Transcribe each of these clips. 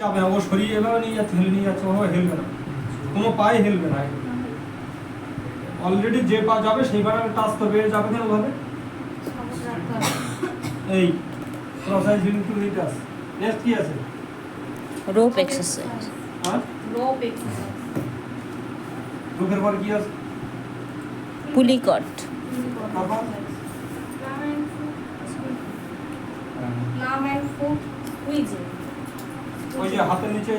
যাবে না ও সরিয়ে এভাবে নিয়ে যাচ্ছে হেলে নিয়ে যাচ্ছে ওভাবে হেলবে না কোনো পায়ে হেলবে না। অলরেডি যে পা যাবে সেই পাটা টাচ করবে এ যাবে কেন ওভাবে এই ক্রসাইজ ইনটু টাচ নেক্সট কি আছে? রোপ এক্সারসাইজ হ্যাঁ? রোপ এক্সারসাইজ রুখের পর কি আছে? পুলিকট তারপর? নাম এন্ড ফুড কুইজিং ওই যে হাতের নিচে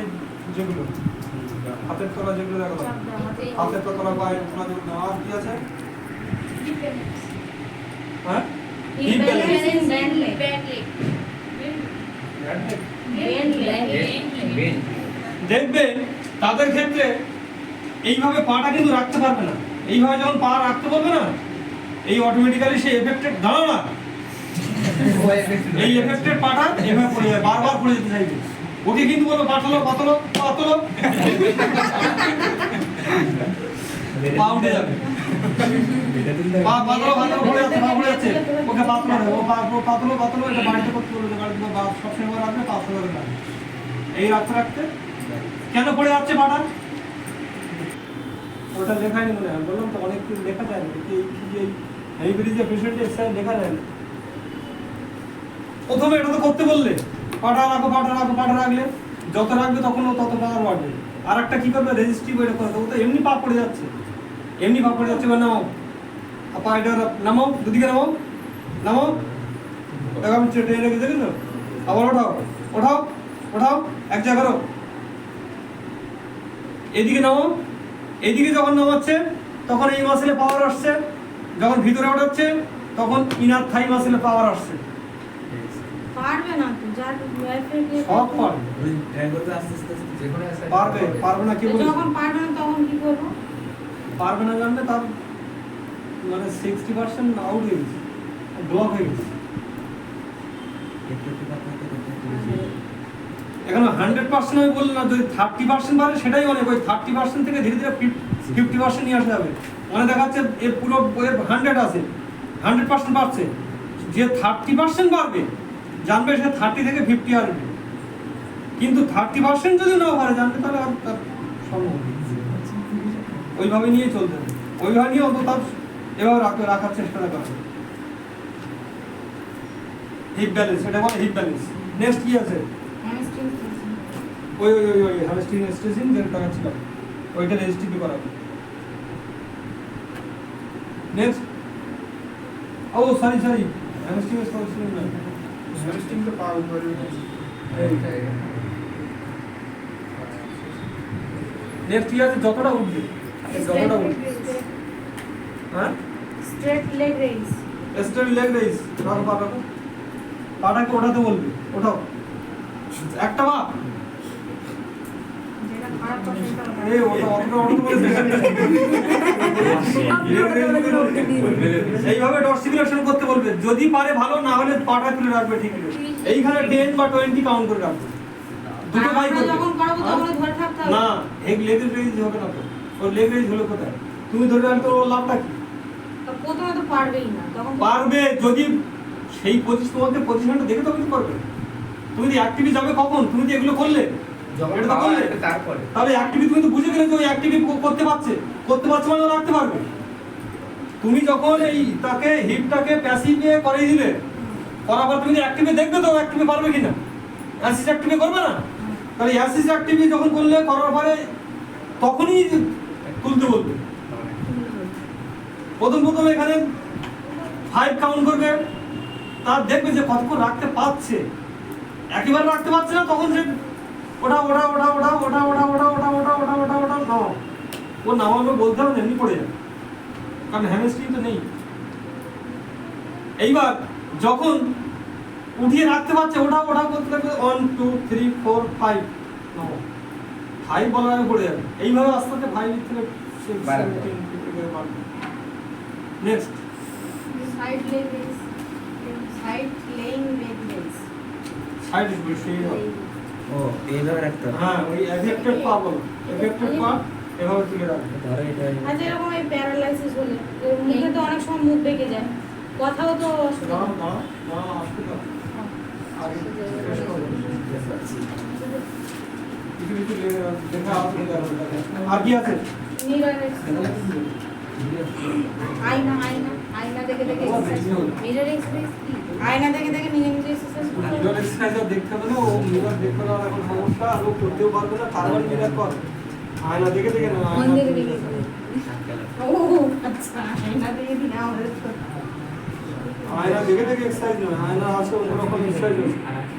যেগুলো হাতের তলা যেগুলো দেখো হাতের তলা পায়ে তোলা যেগুলো আর কি আছে? হ্যাঁ? Hip দেখবে তাদের ক্ষেত্রে এইভাবে পাটা কিন্তু রাখতে পারবে না। এইভাবে যখন পা রাখতে পারবে না এই অটোমেটিক্যালি সেই এফেক্টেড দাঁড়াও না। এই এফেক্টেড পাটা এভাবে পড়ে যাবে বারবার পড়ে যেতে চাইবে। ওকে কিন্তু বলো, পাতলো পাতলো পাতলো। ওকে ও পাতলো বাড়িতে বাড়িতে এই রাখতে কেন পড়ে যাচ্ছে ওটা লেখাই বললাম তো অনেক কিছু লেখা যায় না লেখা না। প্রথমে এটা তো করতে বললে। পাটা রাখো পাটা রাখো, পাটা রাখলে যত রাখবে তখন ও তত পাওয়ার বাড়বে। আর একটা কি করবে? রেজিস্ট্রি বইটা করে দেবো। তো এমনি পা পড়ে যাচ্ছে। এমনি পা পড়ে যাচ্ছে, এবার নামাও। পা এটা নামাও, দুদিকে নামাও। নামাও। দেখো আমি ট্রেনে রেখে দেখেছ? আবার ওঠাও ওঠাও ওঠাও, এক জায়গায় করো। এদিকে নামো এদিকে যখন নামাচ্ছে, তখন এই মাসেলে পাওয়ার আসছে। যখন ভিতরে ওঠাচ্ছে, তখন ইনার থাই মাসেলে পাওয়ার আসছে। পারবে না তো যার ওয়াইফাই দিয়ে সব পারবে। ওই ট্রাই আস্তে আস্তে আস্তে যে কোনো পারবে পারবে। না কি বলছে? যখন পারবে না তখন কি করব? পারবে না জানলে তার মানে সিক্সটি পার্সেন্ট আউট হয়ে গেছে ব্লক হয়ে গেছে। এখানে হান্ড্রেড পার্সেন্ট আমি বললাম না যদি থার্টি পার্সেন্ট পারে সেটাই অনেক ওই থার্টি পার্সেন্ট থেকে ধীরে ধীরে ফিফটি পার্সেন্ট নিয়ে আসা যাবে। মানে দেখা যাচ্ছে এর পুরো বইয়ের হান্ড্রেড আছে হান্ড্রেড পার্সেন্ট পারছে যে থার্টি পার্সেন্ট পারবে জানবে সে থার্টি থেকে ফিফটি আসবে কিন্তু থার্টি পার্সেন্ট যদি না পারে জানবে তাহলে আর তার সম্ভব ওইভাবে নিয়ে চলতে হবে। ওইভাবে নিয়ে অত তার এভাবে রাখতে রাখার চেষ্টা করতে হবে হিপ ব্যালেন্স এটা বলে হিপ ব্যালেন্স নেক্সট কি আছে? ওই ওই ওই ওই হ্যামস্ট্রিং স্ট্রেচিং যেটা টাকা ছিল। ওইটা রেজিস্ট্রি করাবে নেক্সট ও সরি সরি হ্যামস্ট্রিং স্ট্রেচিং না। পা উপরে নেক্সট যতটা উঠবে যতটা উঠবে। হ্যাঁ? Straight leg raise straight leg raise পাটাকে পাটাকে ওঠাতে বলবে। ওঠাও একটা মা এইভাবে ডরসিকুলেশন করতে বলবে। যদি পারে ভালো না হলে পাটা তুলে রাখবে ঠিক এইখানে টেন বা টোয়েন্টি কাউন্ট করে রাখবে। দুটো বাই করবে। না লেগ রেজ হবে না তো। ওর লেগ রেজ হলো কোথায়? তুমি ধরে রাখতে ওর লাভটা কি? প্রথমে তো পারবেই না তখন পারবে যদি সেই পজিশন তোমাকে পজিশনটা দেখে তো কিছু পারবে তুমি যদি অ্যাক্টিভি যাবে কখন? তুমি তো এগুলো করলে? তাহলে অ্যাক্টিভি তুমি তো বুঝে গেলে যে ওই অ্যাক্টিভি করতে পারছে। করতে পারছে মানে রাখতে পারবে। তুমি যখন এই তাকে হিপটাকে প্যাসিভে করিয়ে দিলে করার পর তুমি অ্যাক্টিভে দেখবে তো অ্যাক্টিভে পারবে কিনা? অ্যাসিস অ্যাক্টিভে করবে না? তাহলে অ্যাসিস অ্যাক্টিভি যখন করলে করার পরে তখনই তুলতে বলবে। প্রথম প্রথম এখানে ফাইভ কাউন্ট করবে। তার দেখবে যে কতক্ষণ রাখতে পারছে। একেবারে রাখতে পারছে না তখন সে ওটা ওটা ওটা ওটা ওটা ওটা ওটা ওটা ওটা ওটা ওটা ওটা নাও ও নামাবে বলতে হবে এমনি পড়ে যাবে কারণ হ্যামস্ট্রিং তো নেই এইবার যখন উঠিয়ে রাখতে পারছে ওটা ওটা করতে থাকবে one two three four five now five বলার আগে পড়ে যাবে এইভাবে আস্তে আস্তে ফাইভ থেকে next side leg side lying leg side সেই ও এইভাবে রাখতে হবে হ্যাঁ ওই এফেক্টেড পা বলো এফেক্টেড পা এভাবে তুলে রাখবে। ধরো এটা এরকম এই প্যারালাইসিস হলে মুখে তো অনেক সময় মুখ বেঁকে যায়। কথাও তো অসুবিধা। দাঁড়াও দাঁড়াও আসতে দাও আগে শেষ করো। কিছু লে- লেখা আছে দেখো, দেখো। আর কি আছে? মিরর আয়না আয়না। আয়না দেখে দেখে এক্সারসাইজ মিরর এক্সারসাইজ কি? আয়না দেখে দেখে নিজে নিজে এক্সারসাইজ মিরর এক্সারসাইজ দেখতে হবে না ও মিরর দেখতে না এখন সমস্যা আর ও করতেও পারবে না তার মিরর কর। আয়না দেখে দেখে না কোন দেখে দেখে ও আচ্ছা আয়না দেখে আমাদের আয়না দেখে দেখে এক্সারসাইজ নয় আয়না আছে অন্যরকম এক্সারসাইজ আছে